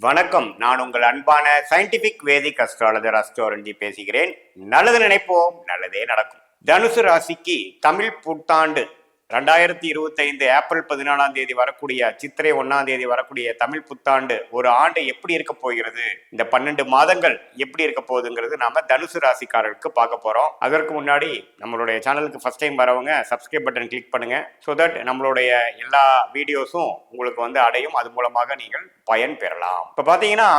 வணக்கம். நான் உங்கள் அன்பான சயின்டிபிக் வேதிக் அஸ்ட்ராலஜர் அஸ்ட்ரோரஞ்சி பேசுகிறேன். நல்லது நினைப்போம் நல்லதே நடக்கும். தனுசு ராசிக்கு தமிழ் புத்தாண்டு. ரெண்டாயிரத்தி இருபத்தைந்து ஏப்ரல் பதினாலாம் தேதி வரக்கூடிய சித்திரை ஒன்னாம் தேதி வரக்கூடிய தமிழ் புத்தாண்டு ஒரு ஆண்டு எப்படி இருக்க போகிறது? இந்த பன்னெண்டு மாதங்கள் எப்படி இருக்க போகுதுங்கிறது நாம தனுசு ராசிக்காரர்களுக்கு பார்க்க போறோம். அதற்கு முன்னாடி நம்மளுடைய சேனலுக்கு ஃபர்ஸ்ட் டைம் வரவங்க சப்ஸ்கிரைப் பட்டன் கிளிக் பண்ணுங்க. ஸோ தட் நம்மளுடைய எல்லா வீடியோஸும் உங்களுக்கு வந்து அடையும். அது மூலமாக நீங்கள் பயன் பெறலாம். இப்ப பாத்தீங்கன்னா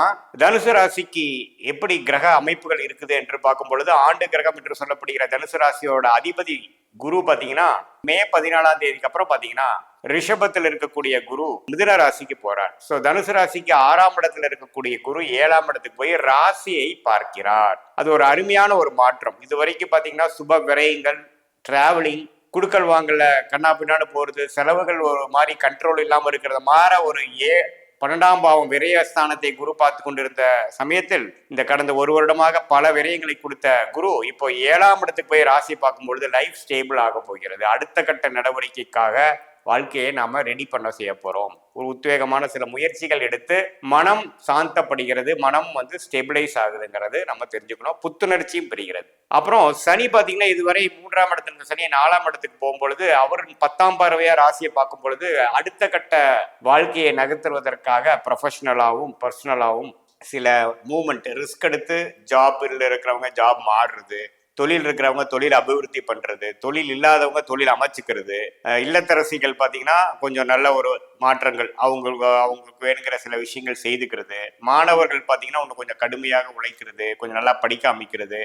தனுசு ராசிக்கு எப்படி கிரக அமைப்புகள் இருக்குது என்று பார்க்கும் பொழுது ஆண்டு கிரகம் என்று சொல்லப்படுகிற தனுசு ராசியோட அதிபதி குரு பாத்தீங்கன்னா மே பதினாலாம் தேதிக்கு அப்புறம் பாத்தீங்கன்னா ரிஷபத்தில் இருக்கக்கூடிய குரு மிதுன ராசிக்கு போறார். சோ தனுசு ராசிக்கு ஆறாம் இடத்துல இருக்கக்கூடிய குரு ஏழாம் இடத்துக்கு போய் ராசியை பார்க்கிறார். அது ஒரு அருமையான ஒரு மாற்றம். இது வரைக்கும் பாத்தீங்கன்னா சுப விரயங்கள் டிராவலிங் குடுக்கல் வாங்கல கண்ணா பின்னாடி போறது செலவுகள் ஒரு மாதிரி கண்ட்ரோல் இல்லாம இருக்கிறத மாற ஒரு ஏ பன்னெண்டாம் பாவம் விரயஸ்தானத்தை குரு பார்த்து கொண்டிருந்த சமயத்தில் இந்த கடந்த ஒரு வருடமாக பல விரயங்களை கொடுத்த குரு இப்போ ஏழாம் இடத்துக்கு போய் ராசி பார்க்கும் பொழுது லைஃப் ஸ்டேபிள் ஆக போகிறது. அடுத்த கட்ட நடவடிக்கைக்காக வாழ்க்கையை நாம் ரெடி பண்ண செய்ய போகிறோம் ஒரு உத்வேகமான சில முயற்சிகள் எடுத்து மனம் சாந்தப்படுகிறது மனம் வந்து ஸ்டெபிளைஸ் ஆகுதுங்கிறது நம்ம தெரிஞ்சுக்கணும். புத்துணர்ச்சியும் பெறுகிறது. அப்புறம் சனி பார்த்தீங்கன்னா இதுவரை மூன்றாம் இடத்துல சனி நாலாம் இடத்துக்கு போகும்பொழுது அவர் பத்தாம் பார்வையாக ராசியை பார்க்கும் பொழுது அடுத்த கட்ட வாழ்க்கையை நகர்த்துவதற்காக ப்ரொஃபஷனலாகவும் பர்சனலாகவும் சில மூமெண்ட் ரிஸ்க் எடுத்து ஜாப்பில் இருக்கிறவங்க ஜாப் மாறுறது தொழில் இருக்கிறவங்க தொழில் அபிவிருத்தி பண்றது தொழில் இல்லாதவங்க தொழில் அமைச்சுக்கிறது. இல்லத்தரசிகள் பார்த்தீங்கன்னா கொஞ்சம் நல்ல ஒரு மாற்றங்கள் அவங்களுக்கு அவங்களுக்கு வேணுங்கிற சில விஷயங்கள் செய்துக்கிறது. மாணவர்கள் பார்த்தீங்கன்னா ஒன்று கொஞ்சம் கடுமையாக உழைக்கிறது கொஞ்சம் நல்லா படிக்க அமைக்கிறது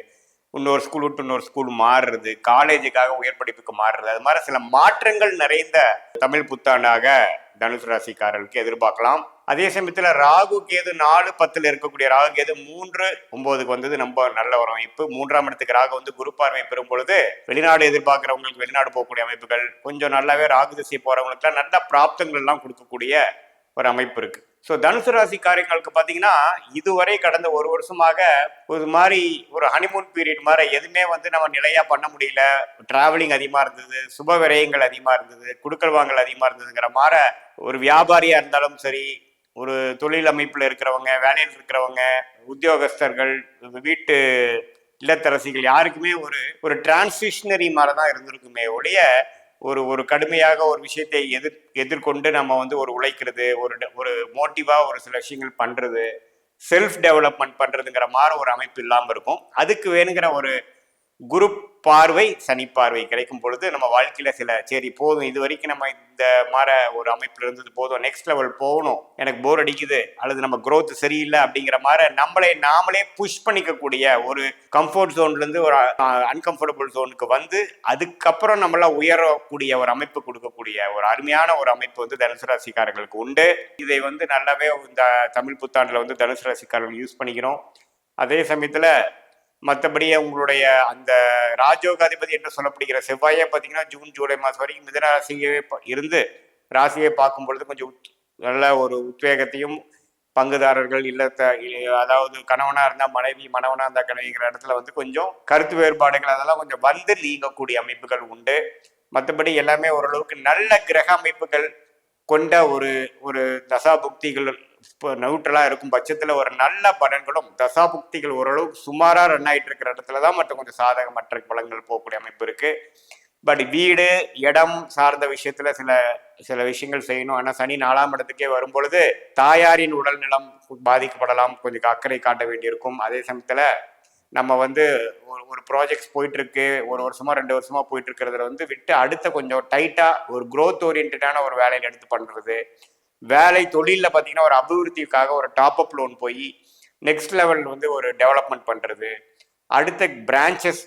இன்னொரு ஸ்கூல் விட்டு இன்னொரு ஸ்கூல் மாறுறது காலேஜுக்காக உயர் படிப்புக்கு மாறுறது. அது மாதிரி சில மாற்றங்கள் நிறைந்த தமிழ் புத்தாண்டாக தனுசு ராசிக்காரர்களுக்கு எதிர்பார்க்கலாம். அதே சமயத்தில் ராகு கேது நாலு பத்தில் இருக்கக்கூடிய ராகு கேது மூன்று ஒன்பதுக்கு வந்தது ரொம்ப நல்ல ஒரு அமைப்பு மூன்றாம் இடத்துக்கு ராகு வந்து குரு பார்வை பெறும் பொழுது வெளிநாடு எதிர்பார்க்கிறவங்களுக்கு வெளிநாடு போகக்கூடிய அமைப்புகள் கொஞ்சம் நல்லாவே ராகு திசை போறவங்களுக்கு நல்ல பிராப்தங்கள் எல்லாம் கொடுக்கக்கூடிய ஒரு அமைப்பு இருக்கு. ஸோ தனுசு ராசி காரியங்களுக்கு பார்த்தீங்கன்னா இதுவரை கடந்த ஒரு வருஷமாக ஒரு மாதிரி ஒரு ஹனிமூன் பீரியட் மாதிரி எதுவுமே வந்து நம்ம நிலையாக பண்ண முடியல. டிராவலிங் அதிகமாக இருந்தது சுப விரயங்கள் அதிகமாக இருந்தது குடுக்கல் வாங்கல் அதிகமாக இருந்ததுங்கிற மாதிரி ஒரு வியாபாரியாக இருந்தாலும் சரி ஒரு தொழில் அமைப்பில் இருக்கிறவங்க வேலையில் இருக்கிறவங்க உத்தியோகஸ்தர்கள் வீட்டு இல்லத்தரசிகள் யாருக்குமே ஒரு ஒரு டிரான்சிஷனரி மாதிரி தான் இருந்திருக்குமே ஒழிய ஒரு ஒரு கடுமையாக ஒரு விஷயத்தை எதிர் எதிர்கொண்டு நம்ம வந்து ஒரு உழைக்கிறது ஒரு ட- ஒரு மோட்டிவாக ஒரு சில விஷயங்கள் பண்ணுறது செல்ஃப் டெவலப்மெண்ட் பண்ணுறதுங்கிற மாதிரி ஒரு அமைப்பு இல்லாமல் இருக்கும். அதுக்கு வேணுங்கிற ஒரு குரு பார்வை சனி பார்வை கிடைக்கும் பொழுது நம்ம வாழ்க்கையில சில சரி போதும் இது வரைக்கும் நம்ம இந்த மாதிரி ஒரு அமைப்புல இருந்தது போதும் நெக்ஸ்ட் லெவல் போகணும் எனக்கு போர் அடிக்குது அல்லது நம்ம க்ரோத் சரியில்லை அப்படிங்கிற மாதிரி நம்மளே நாமளே புஷ் பண்ணிக்கக்கூடிய ஒரு கம்ஃபர்ட் ஜோன்ல இருந்து ஒரு அன்கம்ஃபர்டபுள் ஜோனுக்கு வந்து அதுக்கப்புறம் நம்மள உயரக்கூடிய ஒரு அமைப்பு கொடுக்கக்கூடிய ஒரு அருமையான ஒரு அமைப்பு வந்து தனுசு ராசிக்காரர்களுக்கு உண்டு. இதை வந்து நல்லாவே இந்த தமிழ் புத்தாண்டுல வந்து தனுசு ராசிக்காரர்கள் யூஸ் பண்ணிக்கிறோம். அதே சமயத்துல மற்றபடி உங்களுடைய அந்த ராஜோகாதிபதி என்று சொல்லப்படுகிற செவ்வாயை பார்த்தீங்கன்னா ஜூன் ஜூலை மாதம் வரைக்கும் மிதனராசியே இருந்து ராசியை பார்க்கும் பொழுது கொஞ்சம் உத்- நல்ல ஒரு உத்வேகத்தையும் பங்குதாரர்கள் இல்லத்த அதாவது கணவனாக இருந்தால் மனைவி மனவனாக இருந்தால் கணவிங்கிற இடத்துல வந்து கொஞ்சம் கருத்து வேறுபாடுகள் அதெல்லாம் கொஞ்சம் வந்து நீங்கக்கூடிய அமைப்புகள் உண்டு. மற்றபடி எல்லாமே ஓரளவுக்கு நல்ல கிரக அமைப்புகள் கொண்ட ஒரு ஒரு தசாபுக்திகள் இப்போ நியூட்ரலாக இருக்கும் பட்சத்தில் ஒரு நல்ல பலன்களும் தசாபுக்திகள் ஓரளவுக்கு சுமாராக ரன் ஆகிட்டு இருக்கிற இடத்துல தான் மட்டும் கொஞ்சம் சாதகமற்ற பலன்கள் போகக்கூடிய அமைப்பு இருக்கு. பட் வீடு இடம் சார்ந்த விஷயத்துல சில சில விஷயங்கள் செய்யணும். ஆனால் சனி நாலாம் இடத்துக்கே வரும் பொழுது தாயாரின் உடல் நலம் பாதிக்கப்படலாம். கொஞ்சம் அக்கறை காட்ட வேண்டியிருக்கும். அதே சமயத்துல நம்ம வந்து ஒரு ஒரு ப்ராஜெக்ட்ஸ் போயிட்டு இருக்கு ஒரு வருஷமா ரெண்டு வருஷமா போயிட்டு இருக்கிறதுல வந்து விட்டு அடுத்த கொஞ்சம் டைட்டா ஒரு க்ரோத் ஓரியன்டான ஒரு வேலையில எடுத்து பண்றது. வேலை தொழிலில் பார்த்தீங்கன்னா ஒரு அபிவிருத்திக்காக ஒரு டாப் அப் லோன் போய் நெக்ஸ்ட் லெவல் வந்து ஒரு டெவலப்மெண்ட் பண்ணுறது அடுத்த பிரான்ச்சஸ்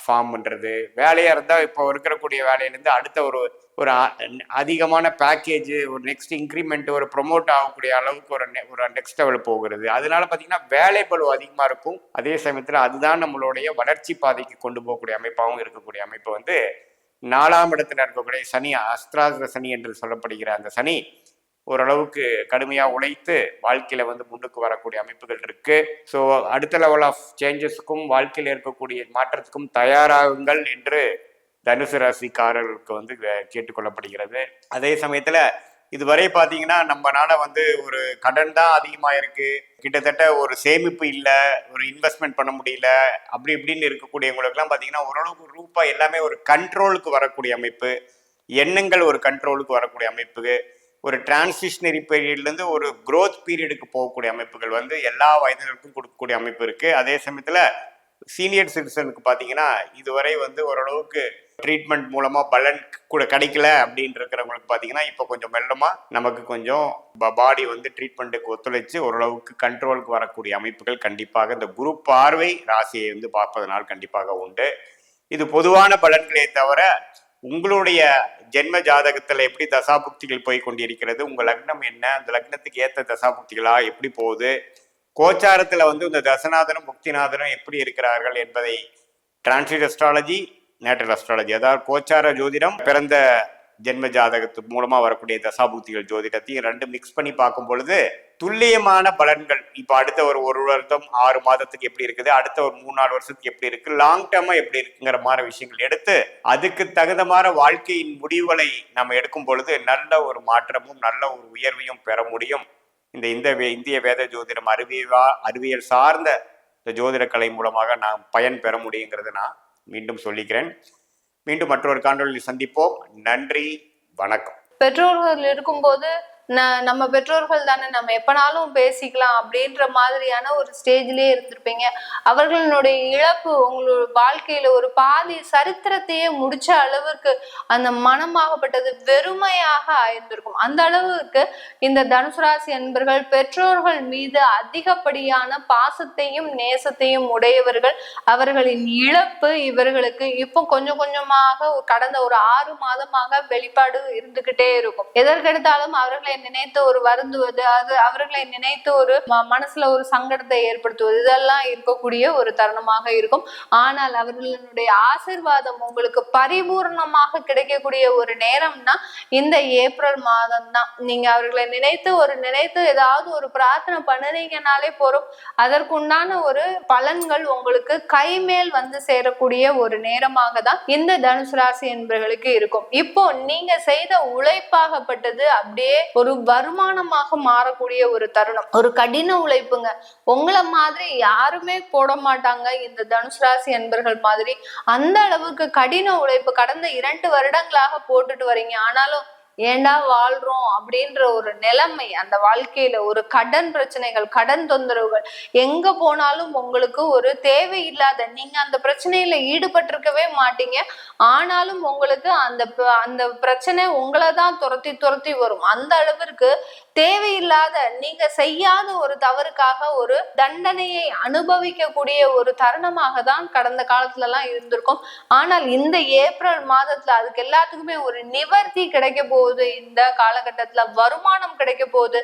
ஃபார்ம் பண்ணுறது வேலையாக இருந்தால் இப்போ இருக்கக்கூடிய வேலையிலேருந்து அடுத்த ஒரு ஒரு அ- அதிகமான பேக்கேஜ் ஒரு நெக்ஸ்ட் இன்க்ரிமெண்ட் ஒரு ப்ரொமோட் ஆகக்கூடிய அளவுக்கு ஒரு நெ ஒரு நெக்ஸ்ட் லெவல் போகிறது. அதனால பார்த்தீங்கன்னா வேலை பளு அதிகமாக இருக்கும். அதே சமயத்தில் அதுதான் நம்மளுடைய வளர்ச்சி பாதைக்கு கொண்டு போகக்கூடிய அமைப்பாகவும் இருக்கக்கூடிய அமைப்பு வந்து நாலாம் இடத்துல இருக்கக்கூடிய சனி அஸ்திராஸ்திர சனி என்று சொல்லப்படுகிற அந்த சனி ஓரளவுக்கு கடுமையாக உழைத்து வாழ்க்கையில வந்து முன்னுக்கு வரக்கூடிய அமைப்புகள் இருக்கு. ஸோ அடுத்த லெவல் ஆஃப் சேஞ்சஸ்க்கும் வாழ்க்கையில் இருக்கக்கூடிய மாற்றத்துக்கும் தயாராகுங்கள் என்று தனுசு ராசிக்காரர்களுக்கு வந்து கேட்டுக்கொள்ளப்படுகிறது. அதே சமயத்துல இதுவரை பார்த்தீங்கன்னா நம்மனால வந்து ஒரு கடன் தான் அதிகமாக இருக்கு. கிட்டத்தட்ட ஒரு சேமிப்பு இல்லை ஒரு இன்வெஸ்ட்மெண்ட் பண்ண முடியல அப்படி இப்படின்னு இருக்கக்கூடியவங்களுக்குலாம் பார்த்தீங்கன்னா ஓரளவுக்கு ரூபா எல்லாமே ஒரு கண்ட்ரோலுக்கு வரக்கூடிய அமைப்பு. எண்ணங்கள் ஒரு கண்ட்ரோலுக்கு வரக்கூடிய அமைப்பு. ஒரு டிரான்சிஷனரி பீரியட்லேருந்து ஒரு க்ரோத் பீரியடுக்கு போகக்கூடிய அமைப்புகள் வந்து எல்லா வயதினருக்கும் கொடுக்கக்கூடிய அமைப்பு இருக்குது அதே சமயத்தில் சீனியர் சிட்டிசனுக்கு பார்த்தீங்கன்னா இதுவரை வந்து ஓரளவுக்கு ட்ரீட்மெண்ட் மூலமாக பலன் கூட கிடைக்கல அப்படின்னு இருக்கிறவங்களுக்கு பார்த்தீங்கன்னா இப்போ கொஞ்சம் மெல்லமாக நமக்கு கொஞ்சம் பாடி வந்து ட்ரீட்மெண்ட்டுக்கு ஒத்துழைச்சு ஓரளவுக்கு கண்ட்ரோலுக்கு வரக்கூடிய அமைப்புகள் கண்டிப்பாக இந்த குரு பார்வை ராசியை வந்து பார்ப்பதனால் கண்டிப்பாக உண்டு. இது பொதுவான பலன்களே தவிர உங்களுடைய ஜென்ம ஜாதகத்துல எப்படி தசாபுக்திகள் போய் கொண்டிருக்கிறது உங்க லக்னம் என்ன அந்த லக்னத்துக்கு ஏத்த தசாபுக்திகளா எப்படி போகுது கோச்சாரத்துல வந்து இந்த தசநாதனும் புக்திநாதனும் எப்படி இருக்கிறார்கள் என்பதை டிரான்ஸ்லேட் அஸ்ட்ராலஜி நேட்டல் அஸ்ட்ராலஜி அதாவது கோச்சார ஜோதிடம் பிறந்த ஜென்ம ஜாதகத்து மூலமா வரக்கூடிய தசாபுக்திகள் ஜோதிடத்தையும் ரெண்டும் மிக்ஸ் பண்ணி பார்க்கும் பொழுது துல்லியமான பலன்கள். இப்போ அடுத்த ஒரு ஒரு வருடம் ஆறு மாதத்துக்கு எப்படி இருக்குது? அடுத்த ஒரு மூணு நாலு வருஷத்துக்கு எப்படி இருக்கு? லாங் டேர்மா எப்படி இருக்குங்கிற மாதிரி விஷயங்கள் எடுத்து அதுக்கு தகுந்த மாதிரி வாழ்க்கையின் முடிவுகளை நம்ம எடுக்கும் பொழுது நல்ல ஒரு மாற்றமும் நல்ல ஒரு உயர்வையும் பெற முடியும். இந்த இந்த வே- இந்திய வேத ஜோதிடம் அறிவியலா அறிவியல் சார்ந்த இந்த ஜோதிட கலை மூலமாக நாம் பயன் பெற முடியுங்கிறத நான் மீண்டும் சொல்லிக்கிறேன். மீண்டும் மற்றொரு காணொளியில் சந்திப்போம். நன்றி வணக்கம். பெற்றோர்கள் இருக்கும்போது நம்ம பெற்றோர்கள் தானே நம்ம எப்பனாலும் பேசிக்கலாம் அப்படின்ற மாதிரியான ஒரு ஸ்டேஜ்லயே இருந்திருப்பீங்க. அவர்களுடைய இழப்பு உங்களோட வாழ்க்கையில ஒரு பாதி சரித்திரத்தையே முடிச்ச அளவுக்கு அந்த மனமாகப்பட்டது வெறுமையாக ஆயிருந்திருக்கும். அந்த அளவுக்கு இந்த தனுசு ராசி பெற்றோர்கள் மீது அதிகப்படியான பாசத்தையும் நேசத்தையும் உடையவர்கள். அவர்களின் இழப்பு இவர்களுக்கு இப்போ கொஞ்சம் கொஞ்சமாக கடந்த ஒரு ஆறு மாதமாக வெளிப்பாடு இருந்துகிட்டே இருக்கும். எதற்கெடுத்தாலும் அவர்களை நினைத்து ஒரு வருந்துவது அது அவர்களை நினைத்து ஒரு மனசுல ஒரு சங்கடத்தை ஏற்படுத்துவது இதெல்லாம் இருக்கக்கூடிய ஒரு தருணமாக இருக்கும். ஆனால் அவர்களுடைய ஆசிர்வாதம் உங்களுக்கு பரிபூர்ணமாக கிடைக்கக்கூடிய ஒரு நேரம்னா இந்த ஏப்ரல் மாதம் தான் நீங்க அவர்களை நினைத்து ஒரு நினைத்து ஏதாவது ஒரு பிரார்த்தனை பண்ணுறீங்கனாலே போறோம் அதற்குண்டான ஒரு பலன்கள் உங்களுக்கு கைமேல் வந்து சேரக்கூடிய ஒரு நேரமாக தான் இந்த தனுசு ராசி என்பவர்களுக்கு இருக்கும். இப்போ நீங்க செய்த உழைப்பாகப்பட்டது அப்படியே ஒரு வருமானமாக மாறக்கூடிய ஒரு தருணம். ஒரு கடின உழைப்புங்க. உங்களை மாதிரி யாருமே போட மாட்டாங்க. இந்த தனுசு ராசி என்பர்கள் மாதிரி அந்த அளவுக்கு கடின உழைப்பு கடந்த இரண்டு வருடங்களாக போட்டுட்டு வரீங்க. ஆனாலும் ஏண்டா வாழ்றோம் அப்படின்ற ஒரு நிலைமை அந்த வாழ்க்கையில ஒரு கடன் பிரச்சனைகள் கடன் தொந்தரவுகள் எங்க போனாலும் உங்களுக்கு ஒரு தேவையில்லாத நீங்க அந்த பிரச்சனையில ஈடுபட்டிருக்கவே மாட்டீங்க. ஆனாலும் உங்களுக்கு அந்த அந்த பிரச்சனை உங்களை தான் துரத்தி துரத்தி வரும். அந்த அளவிற்கு தேவை தேவையில்லாத நீங்க செய்யாத ஒரு தவறுக்காக ஒரு தண்டனையை அனுபவிக்கக்கூடிய ஒரு தருணமாக தான் கடந்த காலத்துல எல்லாம் இருந்திருக்கும். ஆனால் இந்த ஏப்ரல் மாதத்துல அதுக்கு எல்லாத்துக்குமே ஒரு நிவர்த்தி கிடைக்க போகுது. இந்த காலகட்டத்துல வருமானம் கிடைக்க போகுது.